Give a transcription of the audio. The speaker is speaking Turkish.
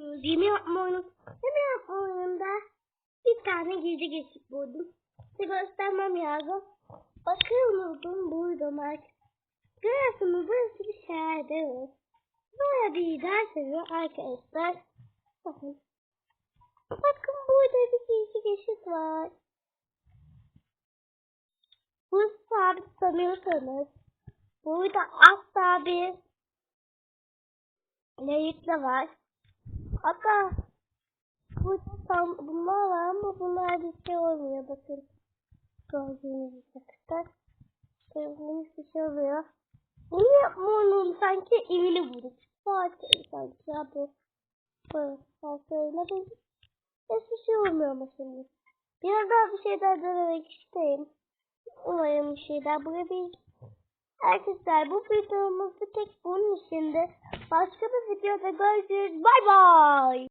Gemi yapma oyunu. Gemi yapma oyununda bir tane gizli geçit buldum. Size göstermem lazım. Bakıyordum buydum artık. Görüyorsunuz burası bir şehirde. Böyle bir derseniz arkadaşlar. Bakın. Bakın burada bir gizli geçit var. Bu sabit sanıyorsanız burada asla bir layıkla var. Hatta burada tam bunlar var ama bunlar bir şey olmuyor bakın. Gördüğünüz gibi Gördüğünüz bir şey oluyor. Bunu yapma onun sanki evini vurur. Zaten sanki bu. Bu sanki öyle bir hiçbir şey olmuyor ama şimdi. Biraz daha bir şeyler denemek isterim. Umarım bir şeyler bulabilir. Arkadaşlar bu videomuz bir tek bunun içinde. Başka bir videoda görüşürüz. Bay bay.